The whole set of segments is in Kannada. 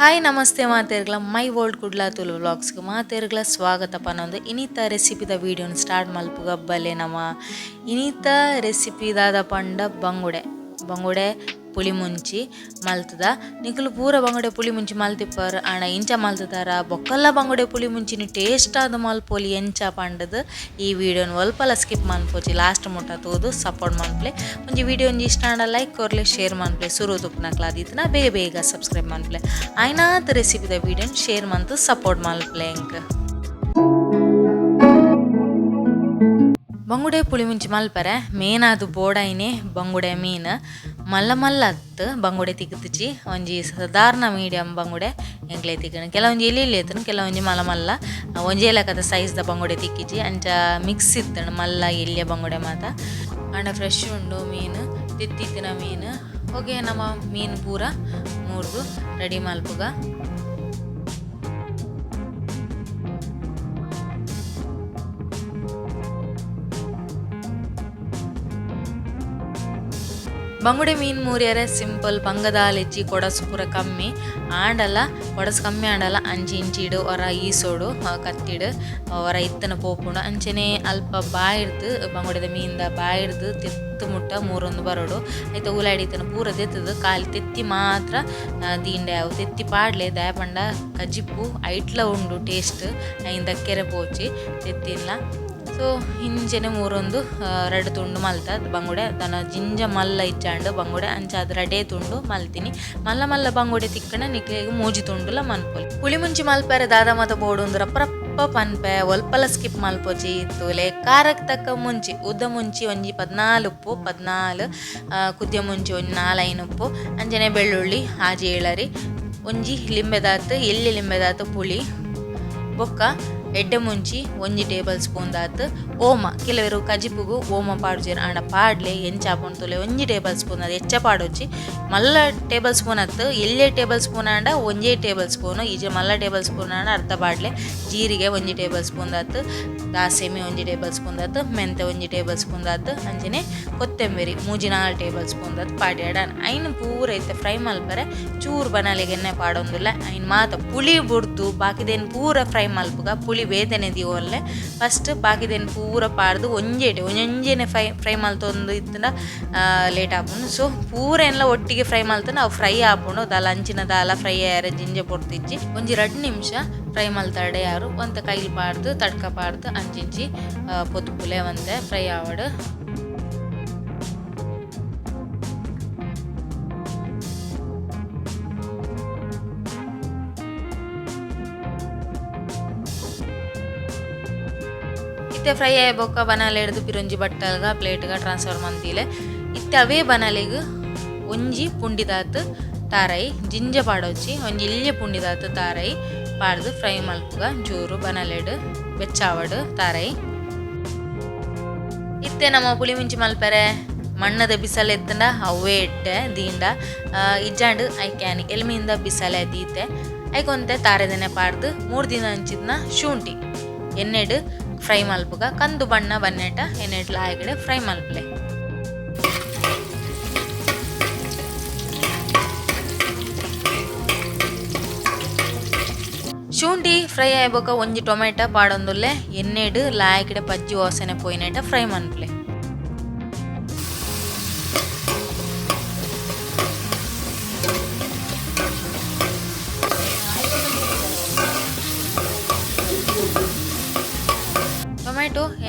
ಹಾಯ್, ನಮಸ್ತೆ ಮಾತೇರ್ಗಳ. ಮೈ ವರ್ಲ್ಡ್ ಕುಡ್ಲಾ ತುಲು ವ್ಲಾಗ್ಸ್ಗೆ ಮಾತೇರ್ಗಳ ಸ್ವಾಗತ ನಂದು ಇನಿತ ರೆಸಿಪಿದ ವೀಡಿಯೋನ ಸ್ಟಾರ್ಟ್ ಮಲ್ಪುಗ. ಬಲ್ಲೆ ನಮ್ಮ ಇನಿತ ರೆಸಿಪಿದಾದ ಪಂಡ ಬಂಗುಡೆ. ಬಂಗುಡೆ ಪುಳಿ ಮುಂಚಿ ಮಲ್ತದ. ನಿಕ್ಲು ಪೂರ ಬಂಗುಡೆ ಪುಳಿ ಮುಂಚಿ ಮಲ್ತಿಪ್ಪರ್, ಆಣ ಇಂಚ ಮಲ್ತದಾರ. ಬೊಕ್ಕಲ್ಲ ಬಂಗುಡೆ ಪುಳಿ ಮುಂಚಿನ ಟೇಸ್ಟ್ ಆದ ಮಲ್ಪೊಲಿ ಎಂಚ ಪಂಡದ್. ಈ ವಿಡಿಯೋನ ಒಲ್ಪಲ ಸ್ಕಿಪ್ ಮನ್ಪೋಚಿ ಲಾಸ್ಟ್ ಮುಟ್ಟ ತೋದು ಸಪೋರ್ಟ್ ಮನ್ಪ್ಲೆ ಒಂಜಿ ವಿಡಿಯೋ ಇಷ್ಟ ಆಂಡ ಲೈಕ್ ಕೊರ್ಲೆ ಶೇರ್ ಮನ್ಪ್ಲೆ ಸುರು ತುಪ್ಪನಕ್ಲ ಆದಿತ್ತನ ಬೇಗ ಬೇಗ ಸಬ್ಸ್ಕ್ರೈಬ್ ಮನ್ಪ್ಲೆ ಆಯ್ನಾತ ರೆಸಿಪಿದ ವಿಡಿಯೋನ ಶೇರ್ ಮಂತು ಸಪೋರ್ಟ್ ಮಲ್ಪ್ಲೆ ಎಂಕ್ ಬಂಗುಡೆ ಪುಳಿ ಮುಂಚಿ ಮಲ್ಪರೆ, ಮೇನ್ ಅದು ಬೋಡೈನೆ ಬಂಗುಡೆ ಮೀನ್. ಮಲ್ಲ ಮಲ್ಲ ಅತ್ತು ಬಂಗುಡೆ ತಿಕ್ಕುತ್ತಿ ಒಂಜಿ ಸಾಧಾರಣ ಮೀಡಿಯಮ್ ಬಂಗುಡೆ ಎಂಕ್ಲೆ ತಿಕ್ಕಣ ಕೆಲವೊಂಜಿ ಎಲಿ ಎತ್ತನು, ಕೆಲವೊಂಜಿ ಮಲ್ಲ ಮಲ್ಲ ಒಂಜಿ ಏಲಕದ ಸೈಜ್ದ ಬಂಗುಡೆ ತಿಕ್ಕಿಜಿ ಅಂಚ ಮಿಕ್ಸ್ ಇತ್ತಣ ಮಲ್ಲ ಇಲ್ಲಿಯ ಬಂಗುಡೆ ಮಾತ. ಅಂಡ ಫ್ರೆಶ್ ಉಂಡು ಮೀನು, ತಿತ್ತಿತ್ತಿನ ಮೀನು. ಹೋಗಿ ನಮ್ಮ ಮೀನು ಪೂರ ಮೂರ್ದು ರೆಡಿ ಮಲ್ಪುಗ. ಬಂಗುಡೆ ಮೀನು ಮೂರಿಯರೆ ಸಿಂಪಲ್, ಬಂಗದಾಲ್ ಹೆಚ್ಚಿ ಕೊಡಸ್ ಪೂರ ಕಮ್ಮಿ. ಆಂಡಲ ಕೊಡಸು ಕಮ್ಮಿ ಆಂಡಲ ಅಂಚಿ ಇಂಚಿಡು ಹೊರ ಈಸೋಡು ಕತ್ತಿಡು. ಹೊರ ಇತ್ತನ ಪೋಪುಂಡು. ಅಂಚನೆ ಅಲ್ಪ ಬಾಯಿಡ್ದು, ಬಂಗುಡೆದ ಮೀನ್ದ ಬಾಯಿಡ್ದು, ತೆತ್ತು ಮುಟ್ಟ ಮೂರೊಂದು ಬರೋಡು. ಆಯ್ತು ಉಲಾಡಿತನ ಪೂರ ತೆತ್ತದು, ಕಾಲಿ ತೆತ್ತಿ ಮಾತ್ರ ದೀಂಡೆ ಅವು. ತೆತ್ತಿ ಪಾಡ್ಲೆ, ದಯಪಂಡ ಕಜಿಪ್ಪು ಐಟ್ಲ ಉಂಡು, ಟೇಸ್ಟ್. ಐಂದ ಕೆರೆ ಪೋಚಿ, ತೆತ್ತಿಲ್ಲ. ಸೊ, ಹಿಂಜೆನೆ ಮೂರೊಂದು ರೆಡ್ ತುಂಡು ಮಲ್ತ ಬಂಗುಡೆ. ದನ ಜಿಂಜ ಮಲ್ಲ ಇಚ್ಚಾಂಡು ಬಂಗುಡೆ. ಅಂಚ ಅದ್ ರಡೇ ತುಂಡು ಮಲ್ತೀನಿ. ಮಲ್ಲ ಮಲ್ಲ ಬಂಗುಡೆ ತಿಕ್ಕಣ ನಿಕ್ಲೆಗ್ ಮೂಜಿ ತುಂಡುಲ ಮನ್ಪೊಲಿ. ಹುಳಿ ಮುಂಚಿ ಮಲ್ಪರೆ ದಾದ ಮತ ಬೋಡುಂದ್ರ ಪ್ರಪ್ಪ ಪನ್ಪೆ, ಒಲ್ಪಲ ಸ್ಕಿಪ್ ಮಲ್ಪೊಚಿ ತೂಲೆ ಖಾರಕ್ಕೆ ತಕ್ಕ ಮುಂಚಿ, ಉದ್ದ ಮುಂಚಿ ಒಂಜಿ ಪದ್ನಾಲು ಉಪ್ಪು ಪದ್ನಾಲು ಕುದ್ಯ ಮುಂಚಿ ನಾಲ್ಕೈನು ಉಪ್ಪು ಅಂಜನೆ ಬೆಳ್ಳುಳ್ಳಿ ಆಜಿ ಏಳರಿ. ಒಂಜಿ ಲಿಂಬೆದಾತು ಎಲ್ಲಿ ಲಿಂಬೆದಾತು ಪುಳಿ, ಬೊಕ್ಕ ಎಡ್ಡೆ ಮುಂಚಿ ಒಂಜಿ ಟೇಬಲ್ ಸ್ಪೂನ್ ದಾತ್ ಓಮ. ಕೆಲವರು ಕಜಿಪುಗು ಓಮ ಪಾಡ್ಜೇರ್ ಆಂಡ ಪಾಡ್ಲೆ ಎಂಚ ತುಲೆ ಒಂಜಿ ಟೇಬಲ್ ಸ್ಪೂನ್ ಅದು ಹೆಚ್ಚ ಪಾಡೊಚ್ಚಿ. ಮಲ್ಲ ಟೇಬಲ್ ಸ್ಪೂನ್ ಅತ್ತು ಎಲ್ಲೇ ಟೇಬಲ್ ಸ್ಪೂನ್ ಆಂಡ ಒಂಜೇ ಟೇಬಲ್ ಸ್ಪೂನ್, ಈಜೆ ಮಲ್ಲ ಟೇಬಲ್ ಸ್ಪೂನ್ ಆಂಡ ಅರ್ಧ ಪಾಡ್ಲೆ. ಜೀರಿಗೆ ಒಂಜಿ ಟೇಬಲ್ ಸ್ಪೂನ್ ದಾತ್, ದಾಸೆಮಿ ಒಂಜಿ ಟೇಬಲ್ ಸ್ಪೂನ್ ದಾತ್, ಮೆಂತೆ ಒಂಜಿ ಟೇಬಲ್ ಸ್ಪೂನ್ ದಾತ್, ಅಂಜನೆ ಕೊತ್ತಂಬರಿ ಮೂಜಿ ನಾಲ್ಕು ಟೇಬಲ್ ಸ್ಪೂನ್ ದಾತ್ ಪಾಡಿ ಆಡಾನ ಐನು ಪೂರ ಐತೆ ಫ್ರೈ ಮಲ್ಪರೆ, ಚೂರು ಬನಾಲಿಗೆ ಎಣ್ಣೆ ಪಾಡೊಂದಿಲ್ಲ, ಐನ್ ಮಾತ ಪುಳಿ ಬುಡ್ದು, ಬಾಕಿದೇನು ಪೂರ ಫ್ರೈ ಮಲ್ಪುಗ ಪುಳಿ ಬೇದನೆ ದಿವೊಲ್ಲೆ ಫಸ್ಟ್ ಬಾಕಿದೇನು ಪೂರ ಪಾಡ್ದು ಒಂಜೇಟೆ ಒಂಜೊಂಜೇನೆ ಫ್ರೈ ಫ್ರೈ ಮಲ್ತೊಂದು ಇತ್ತಂಡ ಲೇಟ್ ಆಪುಂಡು. ಸೊ ಪೂರ ಎಲ್ಲ ಒಟ್ಟಿಗೆ ಫ್ರೈ ಮಲ್ತಂಡ ಅವು ಫ್ರೈ ಆಪುಂಡು. ದಾಲ ಅಂಚಿನ ದಾಲ ಫ್ರೈ ಯಾರ ಜಿಂಜೆ ಪೊಡ್ತಿಜ್ಜಿ ಒಂಜಿ ರಡ್ ನಿಮಿಷ ಫ್ರೈ ಮಲ್ತಾಡೆ ಯಾರು. ಒಂತ ಕೈಲಿ ಪಾಡ್ದು, ತಡ್ಕ ಪಾಡ್ದು ಅಂಚಿಂಚಿ ಪೊತ್ತುಪುಲೆ ಒಂತೆ ಫ್ರೈ ಆವಡು. ಆಯ ಬೊಕ್ಕ పిరంజి ಹಿಡ್ದು ಪಿರೊಂಜಿ ಬಟ್ಟಲ್ಗ, ಪ್ಲೇಟ್ಗ ಟ್ರಾನ್ಸ್ಫರ್ ಮಂತಿಲೆ ಇತ್ತೆ ಅವೇ ಬನಾಲೆಗ್ ಒಂಜಿ ಪುಂಡಿದಾತ್ ತಾರೈ ಜಿಂಜ ಪಾಡೊಚ್ಚಿ ಒಂಜಿ ಇಲ್ಯ ಪುಂಡಿದಾತ್ ತಾರೈ ಪಾಡ್ದು ಫ್ರೈ ಮಲ್ಪುಗ, ಜೂರು ಬನಾಲೆಡ್ ಬೆಚ್ಚಾವಡ್ ತಾರೈ. ಇತ್ತೆ ನಮ್ಮ ಪುಳಿ ಮುಂಚಿ ಮಲ್ಪರೆ, ಮಣ್ಣದ ಬಿಸಲೆ ಎತ್ತಂಡ ಅವೇ ಇಟ್ಟೆ, ದೀಂಡ. ಇಜ್ಜಾಂಡ್ ಐಕ್ಯಾನಿ ಎಲ್ಮಿಯಿಂದ ಬಿಸಲೆ ದೀತೆ ಐಕೊಂತೆ ತಾರೆದನೆ ಪಾಡ್ದು ಮೂರು ದಿನ ಹಂಚಿದ್ನ ಶುಂಠಿ. ಎಣ್ಣೆಡ್ ಫ್ರೈ ಮಲ್ಪುಗ. ಕಂದು ಬಣ್ಣ ಬನ್ನೆಟ ಎಣ್ಣೆಡ್ ಲಾಯಗಡೆ ಫ್ರೈ ಮಲ್ಪಲೆ. ಶುಂಠಿ ಫ್ರೈ ಆಯ್ಬೋಕ ಒಂಜಿ ಟೊಮೆಟೊ ಪಾಡೊಂದುಲ್ಲೆ ಎನ್ನೆಡ್ ಲಾಯಕಡೆ ಪಜ್ಜಿ ವಾಸನೆ ಪೋಯಿನೆಟ ಫ್ರೈ ಮನ್ಪ್ಲೆ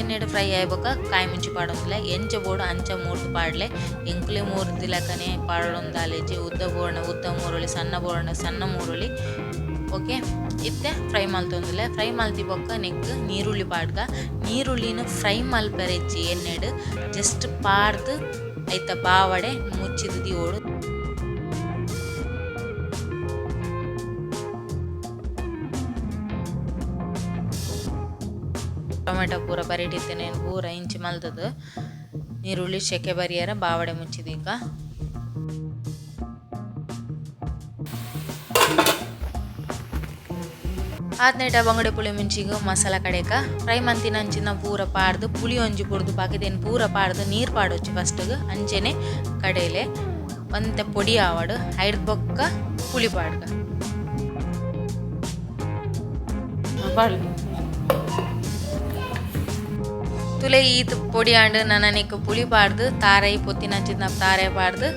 ಎಣ್ಣೆಡ್ ಫ್ರೈ ಆಯ್ಬೋಕ, ಕಾಯಿ ಮುಂಚಿ ಪಾಡೊಂದಿಲ್ಲ, ಎಂಚ ಬೋಡು, ಅಂಚ ಮೂರ್ತು ಪಾಡ್ಲೆ, ಎಂಕುಲೆ ಮೂರ್ದು ಲೆಕ್ಕನೆ ಪಾಡೊಂದಾಲೆಜಿ ಉದ್ದ ಬೋರ್ಣ, ಉದ್ದ ಮೂರುಳಿ ಸಣ್ಣ ಬೋರ್ಣ, ಸಣ್ಣ ಮೂರುಳಿ ಓಕೆ? ಇತ್ತೆ ಫ್ರೈ ಮಲ್ತೊಂದಿಲ್ಲ ಫ್ರೈ ಮಲ್ತಿ ಬೊಕ್ಕ ನೆಕ್ ನೀರುಳ್ಳಿ ಪಾಡ್ಗ. ನೀರುಳ್ಳಿನ ಫ್ರೈ ಮಲ್ಪರೆಜ್ಜಿ ಎಣ್ಣೆಡು ಜಸ್ಟ್ ಪಾಡ್ದು, ಐತ ಬಾವಡೆ ಮುಚ್ಚಿದ ದಿಯೋಡು ಟೊಮೆಟೊ ಪೂರ ಬರಿಟಿದ್ದೇನೆ ಪೂರ ಇಂಚು ಮಲ್ತದ್ದು ನೀರುಳ್ಳಿ ಶೆಕೆ ಬರಿಯರ, ಬಾವಡೆ ಮುಚ್ಚಿದೀಗ ಆದ್ನೇಟ ಬಂಗಡೆ ಪುಳಿ ಮುಂಚಿಗ ಮಸಾಲ ಕಡೆಕ. ಫ್ರೈ ಮಂತಿನ ಅಂಚಿನ ಪೂರ ಪಾಡ್ದು, ಪುಳಿ ಒಂಜಿ ಪುಡ್ದು ಬಾಕಿದೇನು ಪೂರ ಪಾಡ್ದು, ನೀರು ಪಾಡೋಚ್ಚು ಫಸ್ಟ್ಗೆ ಅಂಚೆನೆ ಕಡೆಯಲೆ ಒಂತೆ ಪೊಡಿ ಆವಾಡು ಐಡ್ ಬೊಕ್ಕ ಪುಳಿ ಪಾಡ್ಗ. ತುಲೆ ಈತ್ ಪೊಡಿ ಆಂಡ್ ನನನಿಕ್ ತಾರೈ ಪೊತ್ತಿನ ಹಂಚಿದ ತಾರೆ ಪಾಡ್ದು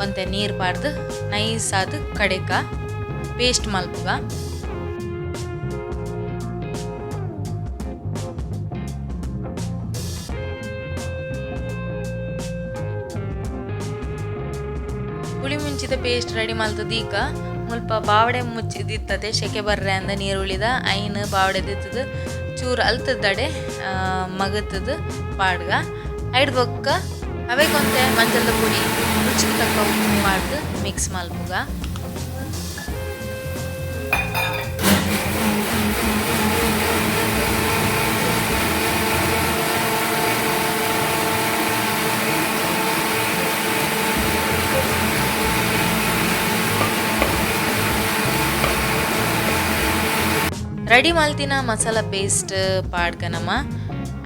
ಒಂತೆ ನೀರು ಪಾಡ್ದು ನೈಸ್ ಆದ ಕಡೆಕ ಪೇಸ್ಟ್ ಮಲ್ಪುಗ. ಪುಳಿ ಮುಂಚಿದ ಪೇಸ್ಟ್ ರೆಡಿ ಈಗ ಮುಲ್ಪ ಬಾವಡೆ ಮುಚ್ಚಿದಿತ್ತದೆ ಶೆಕೆ ಬರ್ರೆ ಅಂದ ನೀರು ಉಳಿದ ಐನ್ ಬಾವಡೆ ದಿತ್ತದ ಚೂರು ಅಲ್ತದಡೆ ಮಗತದ ಪಾಡ್ಗ. ಐಡ್ ಬೊಕ್ಕ ಅವೇ ಕೊಂತೆ ಮಂಜದ ಪುಡಿ ರುಚಿಗೆ ತಕ್ಕ ಉಪ್ಪು ಮಾಡ್ದು ಮಿಕ್ಸ್ ಮಲ್ಪುಗ ಮಲ್ತಿನ ಮಸಾಲ ಪೇಸ್ಟ್ ಪಾಡ್ಕನಮ್ಮ.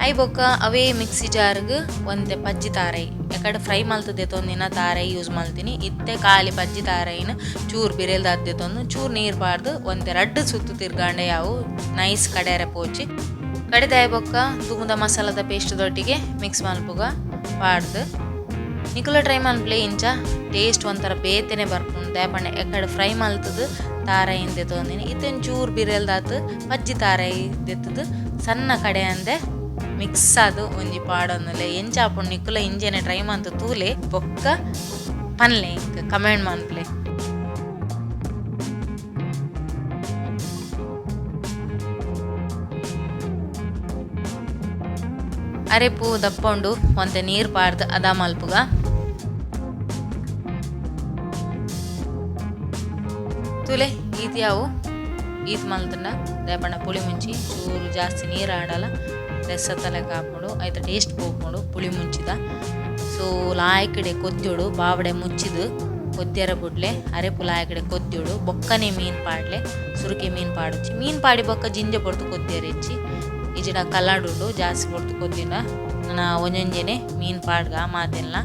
ಐ ಬೊಕ್ಕ ಅವೇ ಮಿಕ್ಸಿ ಜಾರ್ಗ್ ಒಂದೆ ಪಜ್ಜಿ ತಾರೈ. ಯಾಕಡೆ ಫ್ರೈ ಮಲ್ತದೆ ತೊಂದಿನ ತಾರೈ ಯೂಸ್ ಮಾಡ್ತೀನಿ ಇತ್ತೆ ಖಾಲಿ ಪಜ್ಜಿ ತಾರೈನ ಚೂರು ಬಿರೆಲ್ದ ಅದ್ದೆ ತೊಂದು ಚೂರು ನೀರು ಬಾರ್ದು ಒಂದೆ ರಡ್ಡ್ ಸುತ್ತು ತಿರ್ಗಾಂಡೆ ಯಾವು ನೈಸ್ ಕಡೆರೆ ಪೋಚಿ. ಕಡೆದಾಯ ಬೊಕ್ಕ ದುಮುದ ಮಸಾಲದ ಪೇಸ್ಟ್ ದೊಟ್ಟಿಗೆ ಮಿಕ್ಸ್ ಮಲ್ಪುಗ ಪಾಡ್ದು. ನಿಕುಲ ಟ್ರೈ ಮಲ್ಪ್ಲೆ ಇಂಚ ಟೇಸ್ಟ್ ಒಂಥರ ಬೇತೆನೆ ಬರ್ಪುಂಡು ಪಂಡ ಎಕಡೆ ಫ್ರೈ ಮಲ್ತದು ತಾರಾಯಿ ಇಂದೆ ತೊಂದಿನಿ ಇದನ್ನು ಚೂರು ಬಿರೆಲ್ದಾತು ಪಜ್ಜಿ ತಾರಾಯಿ ದೆತ್ತದು ಸಣ್ಣ ಕಡೆ ಅಂದೆ ಮಿಕ್ಸ್ ಆದು, ಒಂಜಿ ಪಾಡೊಂದುಲೆ. ಎಂಚ ಆಪುಂಡು ನಿಕುಲ ಇಂಜೆನೆ ಟ್ರೈ ಮಂತ್ ತೂಲೆ, ಬೊಕ್ಕ ಪನ್ಲೆ ಇಂಕ್ ಕಮೆಂಟ್ ಅರೆ ಪೂ ದಪ್ಪೊಂಡು, ಒಂತೆ ನೀರು ಪಾಡ್ದು, ಅದ ಮಲ್ಪುಗ. ತುಲೆ ಈತಿ ಯಾವು? ಈತ್ ಮಲ್ತಂಡ ದೇಪಣ್ಣ ಪುಳಿ ಮುಂಚಿ, ಚೂರು ಜಾಸ್ತಿ ನೀರು ಆಡಲ್ಲ ರಸ ತಲೆ ಕಾಪುಂಡು ಐತ ಟೇಸ್ಟ್ ಪೋಪುಂಡು ಪುಳಿ ಮುಂಚಿದ. ಸೊ ಲಾಯಕಡೆ ಕೊತ್ತಿಡು ಬಾವಡೆ ಮುಚ್ಚಿದು ಕೊದ್ಯರ ಬುಡ್ಲೆ, ಅರೆಪು ಲಾಯ್ಕಡೆ ಕೊದ್ದಿಡು, ಬೊಕ್ಕನೆ ಮೀನು ಪಾಡ್ಲೆ, ಸುರುಕೆ ಮೀನು ಪಾಡುಚ್ಚಿ. ಮೀನು ಪಾಡಿ ಬೊಕ್ಕ ಜಿಂಜೆ ಪೊಡ್ತು ಹೆಚ್ಚಿ. ಈಜಿಡ ಕಲ್ಲಾಡುಂಡು ಜಾಸ್ತಿ ಪೊಡ್ತು ಕೊದ್ದಿನ. ನಾ ಒಂಜೊಂಜೆನೆ ಮೀನು ಪಾಡ್ಗ ಮಾತೆಲ್ಲ.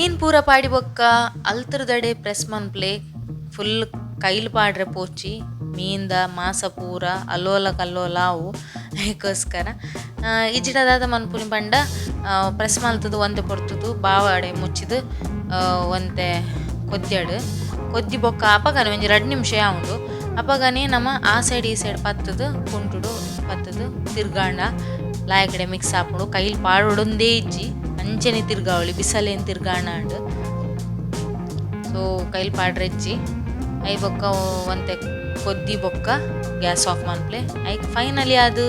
ಮೀನ್ ಪೂರ ಪಾಡಿ ಬೊಕ್ಕ ಅಲ್ತರದಡೆ ಪ್ರೆಸ್ ಮನ್ಪ್ಲೆ ಫುಲ್ ಕೈಲ್ ಪಾಡ್ರೆ ಪೋಚಿ ಮೀಂದ ಮಾಸ ಪೂರ, ಅಲ್ಲೋಲ ಕಲ್ಲೋಲ ಅವು. ಅದಕ್ಕೋಸ್ಕರ ಇಜಿಡದಾದ ಮನ್ಪುನಿ ಬಂಡ ಪ್ರೆಸ್ ಮಲ್ತದು ಒಂದೆ ಪೊರ್ತುದು ಬಾವಾಡೆ ಮುಚ್ಚಿದು ಒಂತೆ ಕೊದ್ಯಡು. ಕೊದ್ದಿ ಬೊಕ್ಕ ಅಪಗನೆ ಒಂಜಿ ಎರಡು ನಿಮಿಷ ಯಾವುದು ಅಪಗನೆ ನಮ್ಮ ಆ ಸೈಡ್ ಈ ಸೈಡ್ ಪತ್ತದು, ಕುಂಟುಡು ಪತ್ತದು, ತಿರ್ಗಾಂಡ ಲಾಯಕಡೆ ಮಿಕ್ಸ್ ಹಾಕೊಂಡು ಕೈಲ್ ಪಾಡೊಡೊಂದೇ ಇಜ್ಜಿ. ಅಂಚನೆ ತಿರ್ಗಾವಳಿ ಬಿಸಲೇನು ತಿರ್ಗಾಣ ಅಂಡ್ ಸೊ ಕೈಲಿ ಐ ಬೊಕ್ಕ ಒಂತೆ ಕೊದ್ದಿ ಬೊಕ್ಕ ಗ್ಯಾಸ್ ಆಫ್ ಮನ್ಪ್ಲೆ ಐ ಫೈನಲಿ ಅದು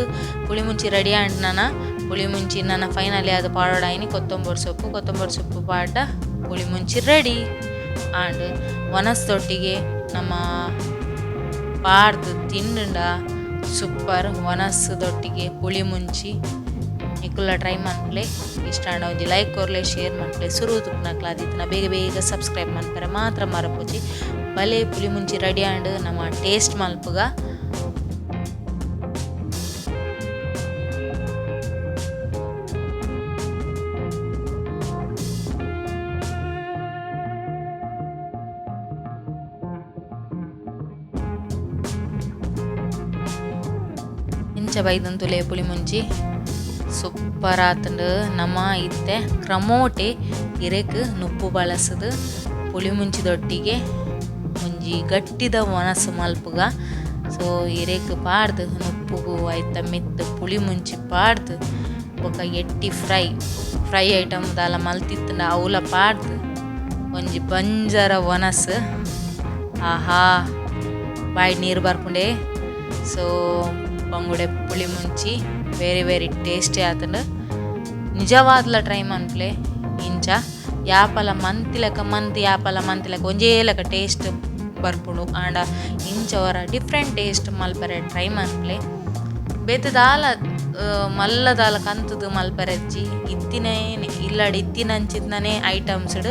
ಹುಳಿ ಮುಂಚಿ ರೆಡಿ ಆಂಡ್ ನನ್ನ ಹುಳಿ ಮುಂಚಿ ನನ್ನ ಫೈನಲಿ ಅದು ಪಾಡೋಡಾಯಿನಿ ಕೊತ್ತಂಬರಿ ಸೊಪ್ಪು ಕೊತ್ತಂಬರಿ ಸೊಪ್ಪು ಪಾಡ ಪುಳಿ ಮುಂಚಿ ರೆಡಿ. ಆಂಡ್ ಒನಸ್ದೊಟ್ಟಿಗೆ ನಮ್ಮ ಪಾಡ್ದು ತಿಂಡ ಸೂಪರ್ ಒನಸ್ದೊಟ್ಟಿಗೆ ಪುಳಿ ಮುಂಚಿ ನಿಕುಲ್ಲ ಟ್ರೈ ಮನ್ಪ್ಲೆ ಇಷ್ಟ ಒಂಜಿ ಲೈಕ್ ಕೊರ್ಲೆ ಶೇರ್ ಮನ್ಪ್ಲೆ ಸುರು ತುಪ್ನಕ್ಲ ಆದಿತ್ತಿನ ಬೇಗ ಬೇಗ ಸಬ್ಸ್ಕ್ರೈಬ್ ಮನ್ಪರೆ ಮಾತ್ರ ಮರಪುಜಿ ಬಲೆ ಪುಲಿ ಮುಂಚಿ ರೆಡಿ ಆಂಡ್ ನಮ್ಮ ಟೇಸ್ಟ್ ಮಲ್ಪುಗ. ಇಂಚ ಬೈದಂತುಲೆ ಪುಳಿ ಮುಂಚಿ. ಆತಂಡು ನಮ್ಮ ಇತ್ತೆ ಕ್ರಮೋಟೆ ಇರೆಕ್ ನುಪ್ಪು ಬಳಸದು ಪುಳಿ ಮುಂಚಿದೊಟ್ಟಿಗೆ ಒಂಜಿ ಗಟ್ಟಿದ ಒನಸು ಮಲ್ಪುಗ. ಸೊ ಇರೆಕ್ ಪಾಡ್ದು ನುಪ್ಪುಗು ಐತ ಮಿತ್ತು ಪುಳಿ ಮುಂಚಿ ಪಾಡ್ದು ಬೊಕ ಎಟ್ಟಿ ಫ್ರೈ ಫ್ರೈ ಐಟಮ್ ದಾಲ ಮಲ್ತಿತ್ತಂಡ ಅವಲ ಪಾಡ್ದು ಒಂಜಿ ಬಂಜರ ಒನಸು ಆಹಾ, ಬಾಯಿ ನೀರು ಬರ್ಕೊಂಡೆ ಸೊ ಬಂಗುಡೆ ಪುಳಿ ಮುಂಚಿ ವೆರಿ ವೆರಿ ಟೇಸ್ಟಿ ಆತಂಡ ನಿಜವಾದ್ಲ ಟ್ರೈ ಮನ್ಪ್ಲೆ ಇಂಚ ಯಾಪಲ ಮಂತಿಲಕ ಮಂತ್ ಯಾಪಲ ಮಂತಿಲಕ ಒಂಜೇ ಲಕ ಟೇಸ್ಟ್ ಬರ್ಪುಡು ಆಂಡ ಇಂಚ ವರ ಡಿಫ್ರೆಂಟ್ ಟೇಸ್ಟ್ ಮಲ್ಪರೆ ಟ್ರೈ ಮನ್ಪ್ಲೆ ಬೇತೆ ದಾಲ ಆ, ಮಲ್ಲ ದಾಲ ಕಂತುದು ಮಲ್ಪರೆಜ್ಜಿ ಇತ್ತಿನೇ ಇಲ್ಲಡ್ ಇತ್ತಿನಂಚಿದ್ನೇ ಐಟಮ್ಸ್ಡ್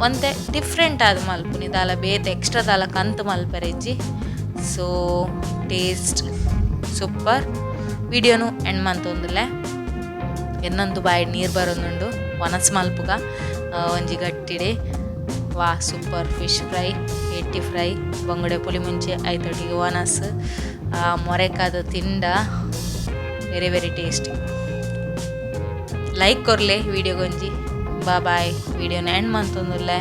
ಒಂತೆ ಡಿಫ್ರೆಂಟ್ ಆದ ಮಲ್ಪುನಿ ದಾಲ ಬೇತೆ ಎಕ್ಸ್ಟ್ರಾ ದಾಲ ಕಂತು ಮಲ್ಪರೆಜ್ಜಿ ಸೊ ಟೇಸ್ಟ್ ಸೂಪರ್. ವಿಡಿಯೋನು ಎಂಡ್ ಮಂತೊಂದುಲ್ಲೆ ಎನ್ನೊಂದು ಬಾಯಿ ನೀರು ಬರೋದುಂಡು. ಒನಸ್ ಮಲ್ಪುಗ. ಒಂಜಿ ಗಟ್ಟಿಡೆ. ವಾ ಸೂಪರ್. ಫಿಶ್ ಫ್ರೈ ಎಟ್ಟಿ ಫ್ರೈ ಬಂಗುಡೆ ಪುಲಿ ಮುಂಚೆ ಐತೊಟ್ಟಿಗೆ ಆ, ಮೊರೆಕಾದ ತಿಂಡ. ವೆರಿ ವೆರಿ ಟೇಸ್ಟಿ ಲೈಕ್ ಕೊರ್ಲೆ ವಿಡಿಯೋಗೊಂಜಿ. ಬಾ ಬಾಯ್ ವಿಡಿಯೋನ ಎಂಡ್ ಮಂತೊಂದುಲ್ಲೆ